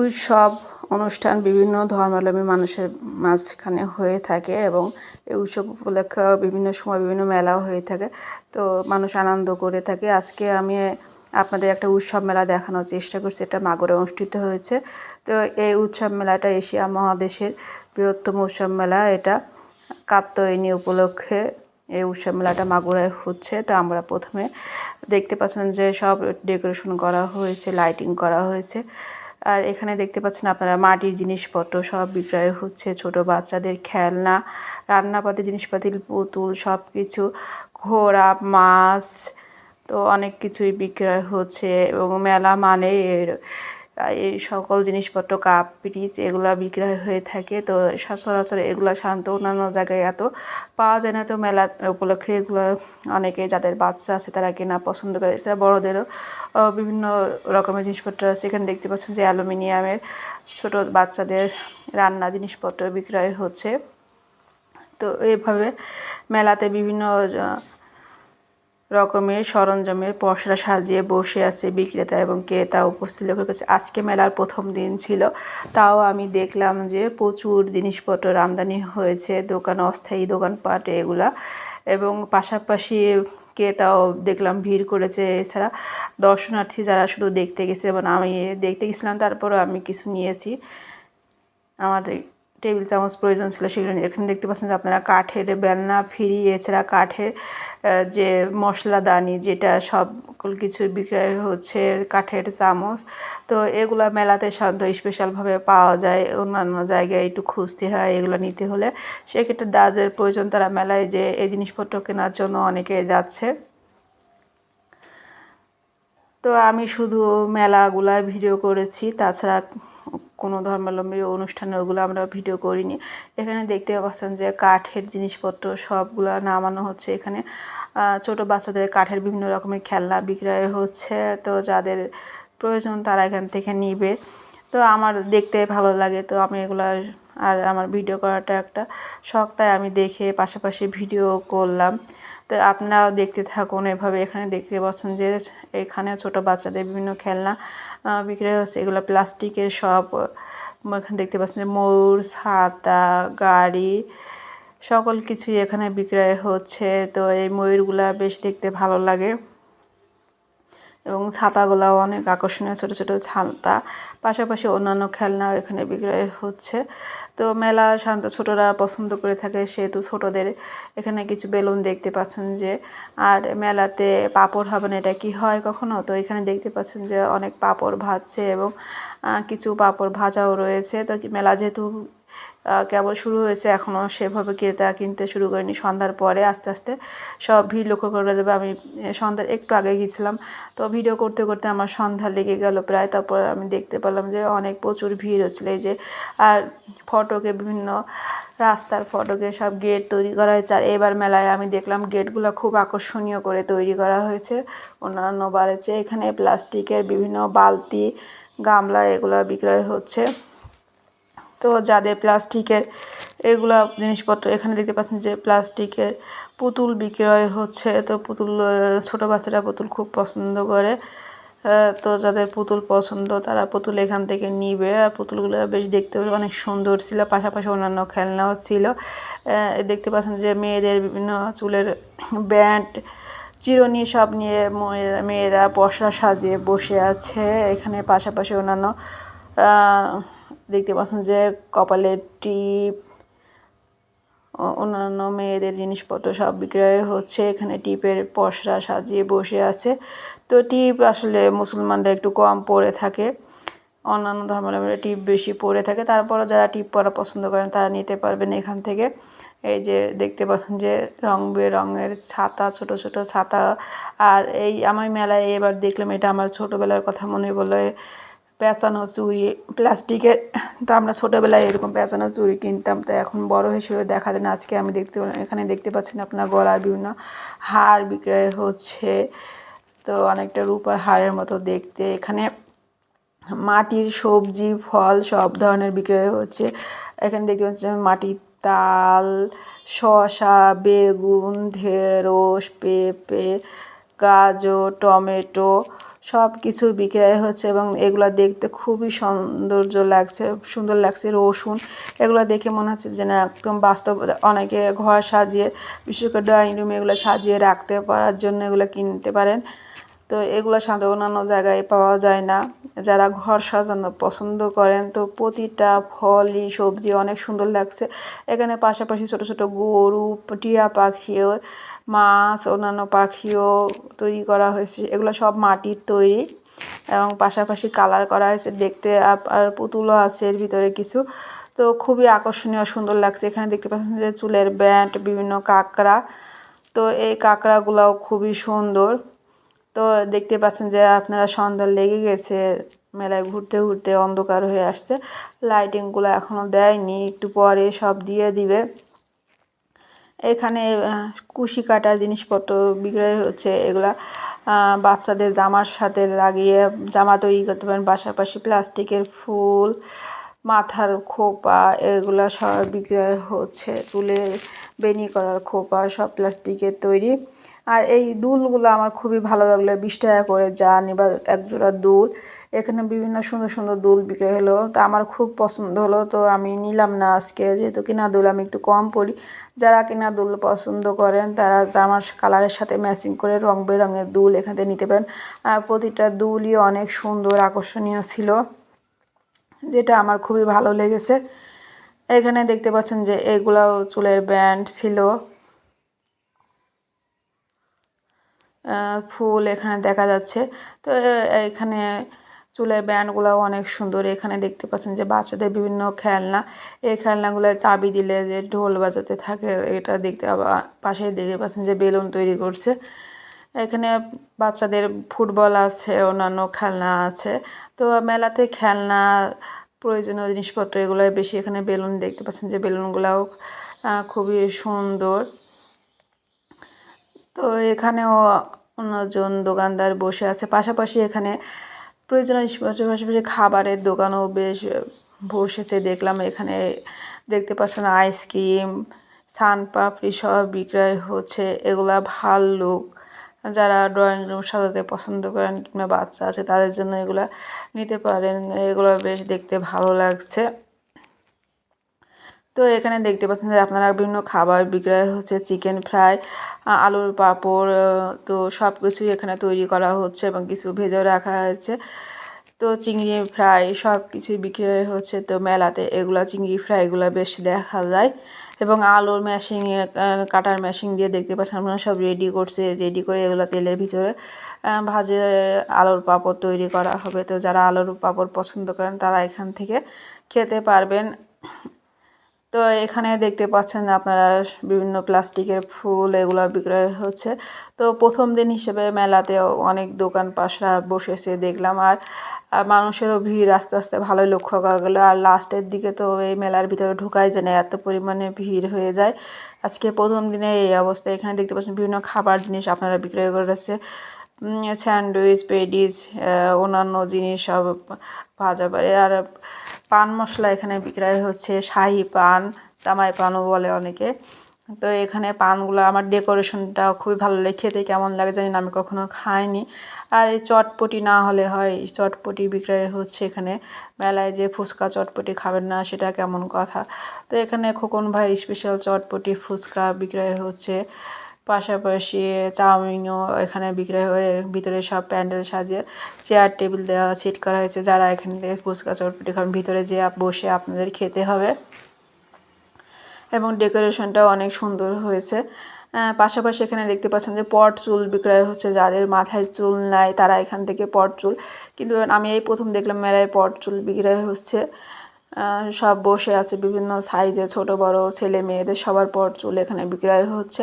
উৎসব অনুষ্ঠান বিভিন্ন ধর্মাবলম্বী মানুষের মাঝখানে হয়ে থাকে এবং এই উৎসব উপলক্ষে বিভিন্ন সময় বিভিন্ন মেলাও হয়ে থাকে। তো মানুষ আনন্দ করে থাকে। আজকে আমি আপনাদের একটা উৎসব মেলা দেখানোর চেষ্টা করছি। এটা মাগুরে অনুষ্ঠিত হয়েছে। তো এই উৎসব মেলাটা এশিয়া মহাদেশের বৃহত্তম উৎসব মেলা। এটা কাত্যায়নী উপলক্ষে এই উৎসব মেলাটা মাগুরায় হচ্ছে। তো আমরা প্রথমে দেখতে পাচ্ছেন যে সব ডেকোরেশন করা হয়েছে, লাইটিং করা হয়েছে। আর এখানে দেখতে পাচ্ছেন আপনারা মাটির জিনিসপত্র সব বিক্রয় হচ্ছে, ছোট বাচ্চাদের খেলনা রান্নাপাতি জিনিসপাতি, পুতুল সব কিছু ঘোড়া, মাছ, তো অনেক কিছুই বিক্রয় হচ্ছে এবং মেলা মানে এই সকল জিনিসপত্র, কাপ পিরিচ এগুলা বিক্রয় হয়ে থাকে। তো সচরাচর এগুলো সাধারণত অন্যান্য জায়গায় এত পাওয়া যায় না। তো মেলা উপলক্ষে এগুলো অনেকে যাদের বাচ্চা আছে তারা কেনা পছন্দ করে। এছাড়া বড়োদেরও বিভিন্ন রকমের জিনিসপত্র আছে। এখানে দেখতে পাচ্ছেন যে অ্যালুমিনিয়ামের ছোট বাচ্চাদের রান্না জিনিসপত্র বিক্রয় হচ্ছে। তো এভাবে মেলাতে বিভিন্ন রকমের সরঞ্জামের পসরা সাজিয়ে বসে আছে বিক্রেতা এবং ক্রেতা উপস্থিত লোকের কাছে। আজকে মেলার প্রথম দিন ছিল। তাও আমি দেখলাম যে প্রচুর জিনিসপত্র আমদানি হয়েছে, দোকান অস্থায়ী, দোকানপাট, এগুলা। এবং পাশাপাশি ক্রেতাও দেখলাম ভিড় করেছে। এছাড়া দর্শনার্থী যারা শুধু দেখতে গেছে এবং আমি দেখতে গেছিলাম, তারপরও আমি কিছু নিয়েছি। আমার টেবিল চামচ প্রয়োজন ছিল সেগুলো এখানে দেখতে পাচ্ছেন যে আপনারা কাঠের বেলনা ফিরি এছাড়া কাঠের যে মশলাদানি যেটা সকল কিছু বিক্রয় হচ্ছে কাঠের চামচ, তো এগুলো মেলাতে সাধারণত স্পেশালভাবে পাওয়া যায়। অন্যান্য জায়গায় একটু খুঁজতে হয় এগুলো নিতে হলে। সেক্ষেত্রে যাদের প্রয়োজন, তারা মেলায় যে এই জিনিসপত্র কেনার জন্য অনেকে যাচ্ছে। তো আমি শুধু মেলাগুলায় ভিডিও করেছি, তাছাড়া কোনো ধর্মাবলম্বী অনুষ্ঠানে ওগুলো আমরা ভিডিও করিনি। এখানে দেখতে পাচ্ছেন যে কাঠের জিনিসপত্র সবগুলো নামানো হচ্ছে এখানে। ছোট বাচ্চাদের কাঠের বিভিন্ন রকমের খেলনা বিক্রয় হচ্ছে। তো যাদের প্রয়োজন তারা এখান থেকে নিবে। তো আমার দেখতে ভালো লাগে, তো আমি এগুলো আর আমার ভিডিও করাটা একটা শখ, তাই আমি দেখে পাশাপাশি ভিডিও করলাম। তো আপনারাও দেখতে থাকুন, এভাবে এখানে দেখতে পাচ্ছেন যে এখানে ছোট বাচ্চাদের বিভিন্ন খেলনা বিক্রয় হচ্ছে। এগুলো প্লাস্টিকের সব এখানে দেখতে পাচ্ছেন যে ময়ূর ছাতা গাড়ি, সকল কিছুই এখানে বিক্রয় হচ্ছে। তো এই ময়ূরগুলা বেশ দেখতে ভালো লাগে। এবং ছাতাগুলাও অনেক আকর্ষণীয় ছোট ছোট ছাতা। পাশাপাশি অন্যান্য খেলনাও এখানে বিক্রয় হচ্ছে। তো মেলা শান্ত ছোটরা পছন্দ করে থাকে, সেহেতু ছোটদের এখানে কিছু বেলুন দেখতে পাচ্ছেন যে, আর মেলাতে পাপড় হবে না, এটা কি হয় কখনো? তো এখানে দেখতে পাচ্ছেন যে অনেক পাপড় ভাজছে এবং কিছু পাপড় ভাজাও রয়েছে। তো মেলা যেহেতু কেবল শুরু হয়েছে এখনও সেভাবে ক্রেতা কিনতে শুরু করেনি। সন্ধ্যার পরে আস্তে আস্তে সব ভিড় লক্ষ্য করা যাবে। আমি সন্ধ্যার একটু আগে গিয়েছিলাম। তো ভিডিও করতে করতে আমার সন্ধ্যা লেগে গেল প্রায়। তারপর আমি দেখতে পেলাম যে অনেক প্রচুর ভিড় হচ্ছিল। এই যে, আর ফটোকে বিভিন্ন রাস্তার ফটোকে সব গেট তৈরি করা হয়েছে। আর এবার মেলায় আমি দেখলাম গেটগুলো খুব আকর্ষণীয় করে তৈরি করা হয়েছে। অন্যান্য চেয়ে এখানে প্লাস্টিকের বিভিন্ন বালতি, গামলা এগুলো বিক্রয় হচ্ছে। তো যাদের প্লাস্টিকের এগুলা জিনিসপত্র এখানে দেখতে পাচ্ছেন যে প্লাস্টিকের পুতুল বিক্রয় হচ্ছে। তো পুতুল ছোটো বাচ্চারা পুতুল খুব পছন্দ করে। তো যাদের পুতুল পছন্দ, তারা পুতুল এখান থেকে নিবে। আর পুতুলগুলো বেশ দেখতে অনেক সুন্দর ছিল, পাশাপাশি অন্যান্য খেলনাও ছিল। দেখতে পাচ্ছেন যে মেয়েদের বিভিন্ন চুলের ব্যান্ড, চিরনি সব নিয়ে মেয়েরা পশরা সাজিয়ে বসে আছে। এখানে পাশাপাশি অন্যান্য দেখতে পাচ্ছেন যে কপালের টিপ অন্যান্য মেয়েদের জিনিসপত্র সব বিক্রয় হচ্ছে। এখানে টিপের পশরা সাজিয়ে বসে আছে। তো টিপ আসলে মুসলমানরা একটু কম পরে থাকে। অন্যান্য ধর্মাবলম্বীরা টিপ বেশি পরে থাকে। তারপরে যারা টিপ পরা পছন্দ করেন, তারা নিতে পারবেন এখান থেকে। এই যে দেখতে পাচ্ছেন যে রং বেরঙের ছাতা, ছোট ছোট ছাতা। আর এই আমার মেলায় এবার দেখলাম, এটা আমার ছোটোবেলার কথা মনে বলে পেঁচানো চুড়ি, প্লাস্টিকের, তো আমরা ছোটোবেলায় এরকম পেঁচানো চুড়ি কিনতাম, তো এখন বড় হিসেবে দেখা যায় না। আজকে আমি দেখতে এখানে দেখতে পাচ্ছেন আপনার গলার বিভিন্ন হার বিক্রয় হচ্ছে, তো অনেকটা রূপার হারের মতো দেখতে। এখানে মাটির সবজি, ফল সব ধরনের বিক্রয় হচ্ছে। এখানে দেখতে পাচ্ছেন মাটির তাল শশা বেগুন, ঢেঁড়স, পেঁপে, গাজর, টমেটো সব কিছু বিক্রয় হচ্ছে এবং এগুলো দেখতে খুবই সৌন্দর্য লাগছে, সুন্দর লাগছে, রসুন। এগুলো দেখে মনে হচ্ছে যে না, একদম বাস্তব, অনেকে ঘর সাজিয়ে, বিশেষ করে ড্রয়িং রুমে এগুলো সাজিয়ে রাখতে পারার জন্য এগুলো কিনতে পারেন। তো এগুলো সাধারণত অন্যান্য জায়গায় পাওয়া যায় না। যারা ঘর সাজানো পছন্দ করেন, তো প্রতিটা ফলই, সবজি অনেক সুন্দর লাগছে। এখানে পাশাপাশি ছোট ছোট গরু, টিয়া পাখিও মাছ, অন্যান্য পাখিও তৈরি করা হয়েছে। এগুলো সব মাটির তৈরি এবং পাশাপাশি কালার করা হয়েছে। দেখতে আর পুতুলও আছে এর ভিতরে কিছু। তো খুবই আকর্ষণীয়, সুন্দর লাগছে। এখানে দেখতে পাচ্ছেন যে চুলের ব্যান্ড, বিভিন্ন কাঁকড়া। তো এই কাঁকড়াগুলাও খুবই সুন্দর। তো দেখতে পাচ্ছেন যে আপনারা সন্ধ্যা লেগে গেছে, মেলায় ঘুরতে ঘুরতে অন্ধকার হয়ে আসছে। লাইটিংগুলো এখনও দেয়নি, একটু পরে সব দিয়ে দিবে। এখানে কুশি কাটার জিনিসপত্র বিক্রয় হচ্ছে, এগুলা বাচ্চাদের জামার সাথে লাগিয়ে জামা তৈরি করতে পারেন, পাশাপাশি প্লাস্টিকের ফুল, মাথার খোপা, এগুলো সব বিক্রয় হচ্ছে চুলে বেনি করার খোপা, সব প্লাস্টিকের তৈরি। আর এই দুলগুলো আমার খুবই ভালো লাগল, বিশ টাকা করে যা নিবা একজোড়া দুল। এখানে বিভিন্ন সুন্দর সুন্দর দুল বিক্রি হলো। তো আমার খুব পছন্দ হলো। তো আমি নিলাম না আজকে। যেহেতু কিনা দুল আমি একটু কম পড়ি। যারা কিনা দুল পছন্দ করেন, তারা জামার কালারের সাথে ম্যাচিং করে রং বেরঙের দুল এখান থেকে নিতে পারেন। আর প্রতিটা দুলই অনেক সুন্দর, আকর্ষণীয় ছিল, যেটা আমার খুবই ভালো লেগেছে। এখানে দেখতে পাচ্ছেন যে এগুলাও চুলের ব্যান্ড ছিল। ফুল এখানে দেখা যাচ্ছে। তো এখানে চুলের ব্যান্ডগুলোও অনেক সুন্দর। এখানে দেখতে পাচ্ছেন যে বাচ্চাদের বিভিন্ন খেলনা। এই খেলনাগুলো চাবি দিলে যে ঢোল বাজাতে থাকে, এটা দেখতে পাশে দেখতে পাচ্ছেন যে বেলুন তৈরি করছে। এখানে বাচ্চাদের ফুটবল আছে, অন্যান্য খেলনা আছে। তো মেলাতে খেলনা, প্রয়োজনীয় জিনিসপত্র এগুলো বেশি এখানে বেলুন দেখতে পাচ্ছেন যে বেলুনগুলাও খুবই সুন্দর। তো এখানেও অন্যজন দোকানদার বসে আছে। পাশাপাশি এখানে প্রয়োজনীয় পাশাপাশি খাবারের দোকানও বেশ বসেছে। দেখলাম এখানে দেখতে পাচ্ছেন আইসক্রিম সানপাপড়ি সব বিক্রয় হচ্ছে। এগুলা ভালো লোক যারা ড্রয়িং রুম সাজাতে পছন্দ করেন কিংবা বাচ্চা আছে, তাদের জন্য এগুলা নিতে পারেন। এগুলো বেশ দেখতে ভালো লাগছে। তো এখানে দেখতে পাচ্ছেন যে আপনারা বিভিন্ন খাবার বিক্রয় হচ্ছে চিকেন ফ্রাই আলুর পাঁপড় তো সব কিছুই এখানে তৈরি করা হচ্ছে এবং কিছু ভেজেও রাখা হয়েছে। তো চিংড়ি ফ্রাই সব কিছুই বিক্রয় হচ্ছে, তো মেলাতে এগুলা চিংড়ি ফ্রাইগুলো বেশ দেখা যায়। এবং আলুর মেশিন কাটার মেশিন দিয়ে দেখতে পাচ্ছেন আপনারা সব রেডি করছে রেডি করে এগুলো তেলের ভিতরে ভাজে আলুর পাঁপড় তৈরি করা হবে। তো যারা আলুর পাঁপড় পছন্দ করেন তারা এখান থেকে খেতে পারবেন। তো এখানে দেখতে পাচ্ছেন আপনারা বিভিন্ন প্লাস্টিকের ফুল এগুলো বিক্রয় হচ্ছে। তো প্রথম দিন হিসেবে মেলাতে অনেক দোকান পাশা বসেছে দেখলাম আর মানুষেরও ভিড় আস্তে আস্তে ভালোই লক্ষ্য করা গেলো। আর লাস্টের দিকে তো এই মেলার ভিতরে ঢুকাই যায় না, এত পরিমাণে ভিড় হয়ে যায়। আজকে প্রথম দিনে এই অবস্থা এখানে দেখতে পাচ্ছেন বিভিন্ন খাবার জিনিস আপনারা বিক্রয় করেছে। স্যান্ডউইচ, পেডিস অন্যান্য জিনিস সব ভাজা পারে আর পান মশলা এখানে বিক্রয় হচ্ছে, শাহি পান, জামাই পানও বলে অনেকে। তো এখানে পানগুলো আমার ডেকোরেশনটা খুবই ভালো লাগে, খেতে কেমন লাগে জানি না, আমি কখনো খাইনি। আর এই চটপটি না হলে হয় চটপটি বিক্রয় হচ্ছে এখানে। মেলায় যে ফুচকা চটপটি খাবেন না, সেটা কেমন কথা। তো এখানে খোকন ভাই স্পেশাল চটপটি, ফুচকা বিক্রয় হচ্ছে। পাশাপাশি চাউমিনও এখানে বিক্রয় হয়ে ভিতরে সব প্যান্ডেল সাজিয়ে চেয়ার টেবিল দেওয়া সিট করা হয়েছে। যারা এখানে থেকে ফুচকা, চটপটি খাবেন ভিতরে যে বসে আপনাদের খেতে হবে। এবং ডেকোরেশনটাও অনেক সুন্দর হয়েছে। পাশাপাশি এখানে দেখতে পাচ্ছেন যে পট চুল বিক্রয় হচ্ছে। যাদের মাথায় চুল নাই, তারা এখান থেকে পট চুল কিন্তু আমি এই প্রথম দেখলাম মেলায় পট চুল বিক্রয় হচ্ছে। সব বসে আছে বিভিন্ন সাইজে ছোট, বড়, ছেলে, মেয়েদের সবার পর চুল এখানে বিক্রয় হচ্ছে।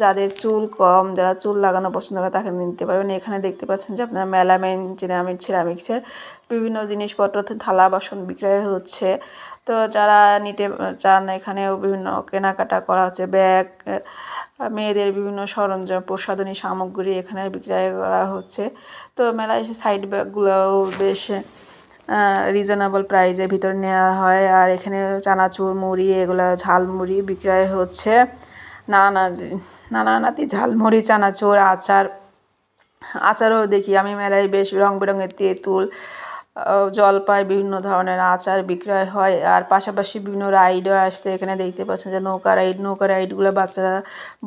যাদের চুল কম, যারা চুল লাগানো পছন্দ করে তাকে নিতে পারবেন। এখানে দেখতে পাচ্ছেন যে আপনার মেলামেন সিরামিক সিরামিক্সের বিভিন্ন জিনিসপত্র থালা, বাসন বিক্রয় হচ্ছে। তো যারা নিতে চান, এখানেও বিভিন্ন কেনাকাটা করা হচ্ছে। ব্যাগ মেয়েদের বিভিন্ন সরঞ্জাম, প্রসাধনী সামগ্রী এখানে বিক্রয় করা হচ্ছে। তো মেলায় এসে সাইড ব্যাগগুলোও বেশ রিজনেবল প্রাইজের ভিতরে নেওয়া হয়। আর এখানে চানাচুর, মুড়ি, এগুলো ঝালমুড়ি বিক্রয় হচ্ছে। নানা নানা, নাতি ঝালমুড়ি, চানাচুর, আচার, আচারও দেখি। আমি মেলায় বেশ রং বেরঙের তেঁতুল আহ, জলপাই বিভিন্ন ধরনের আচার বিক্রয় হয়। আর পাশাপাশি বিভিন্ন রাইডও আসছে। এখানে দেখতে পাচ্ছেন যে নৌকা রাইড নৌকা রাইডগুলো বাচ্চারা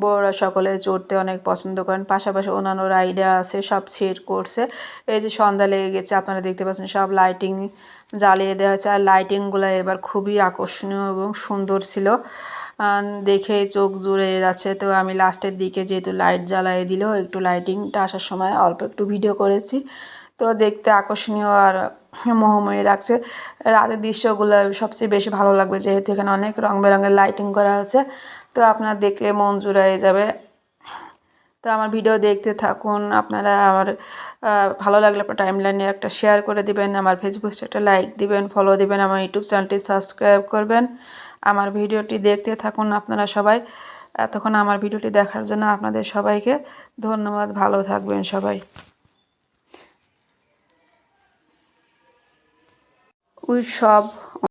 বড়রা সকলে চড়তে অনেক পছন্দ করেন। পাশাপাশি অন্যান্য রাইডে আছে সব সেট করছে। এই যে সন্ধ্যা লেগে গেছে আপনারা দেখতে পাচ্ছেন সব লাইটিং জ্বালিয়ে দেওয়া হয়েছে। আর লাইটিংগুলো এবার খুবই আকর্ষণীয় এবং সুন্দর ছিল। দেখে চোখ জুড়ে যাচ্ছে। তো আমি লাস্টের দিকে যেহেতু লাইট জ্বালিয়ে দিল একটু লাইটিংটা আসার সময় অল্প একটু ভিডিও করেছি। তো দেখতে আকর্ষণীয় আর মোহময়ী লাগছে। রাতের দৃশ্যগুলো সবচেয়ে বেশি ভালো লাগবে, যেহেতু এখানে অনেক রং বেরঙের লাইটিং করা আছে। তো আপনার দেখলে মন জুড়াই যাবে। তো আমার ভিডিও দেখতে থাকুন, আপনারা আমার ভালো লাগলে আপনার টাইম লাইনে একটা শেয়ার করে দিবেন, আমার ফেসবুকে একটা লাইক দিবেন ফলো দিবেন, আমার ইউটিউব চ্যানেলটি সাবস্ক্রাইব করবেন। আমার ভিডিওটি দেখতে থাকুন আপনারা সবাই। এতক্ষণ আমার ভিডিওটি দেখার জন্য আপনাদের সবাইকে ধন্যবাদ, ভালো থাকবেন সবাই। উৎসব